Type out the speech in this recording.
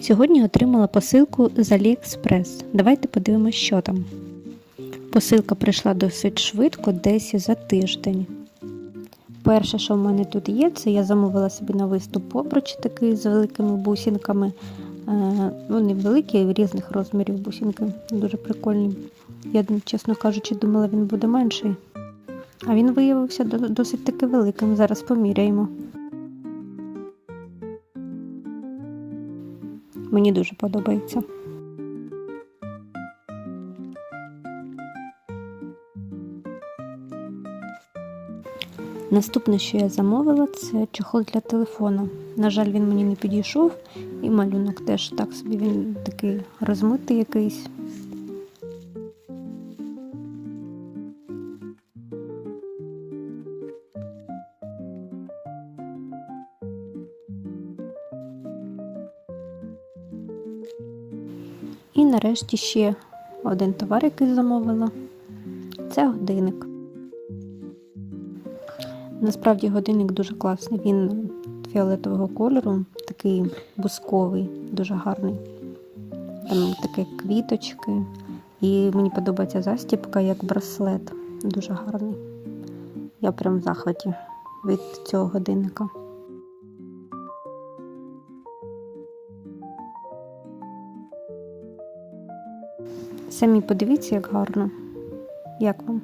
Сьогодні отримала посилку з AliExpress. Давайте подивимось, що там. Посилка прийшла досить швидко, десь за тиждень. Перше, що в мене тут є, це я замовила собі на виступ обруч такий з великими бусинками. Е, Вони великі, в різних розмірів бусинки, дуже прикольні. Я, чесно кажучи, думала, він буде менший. А він виявився досить таки великим. Зараз поміряємо. Мені дуже подобається. Наступне, що я замовила, це чохол для телефона. На жаль, він мені не підійшов, і малюнок теж так собі він такий розмитий якийсь. І нарешті ще один товар, який замовила. Це годинник. Насправді годинник дуже класний. Він фіолетового кольору, такий бусковий, дуже гарний. Там такі квіточки. І мені подобається застібка як браслет. Дуже гарний. Я прям в захваті від цього годинника. Самі подивіться, як гарно. Як вам?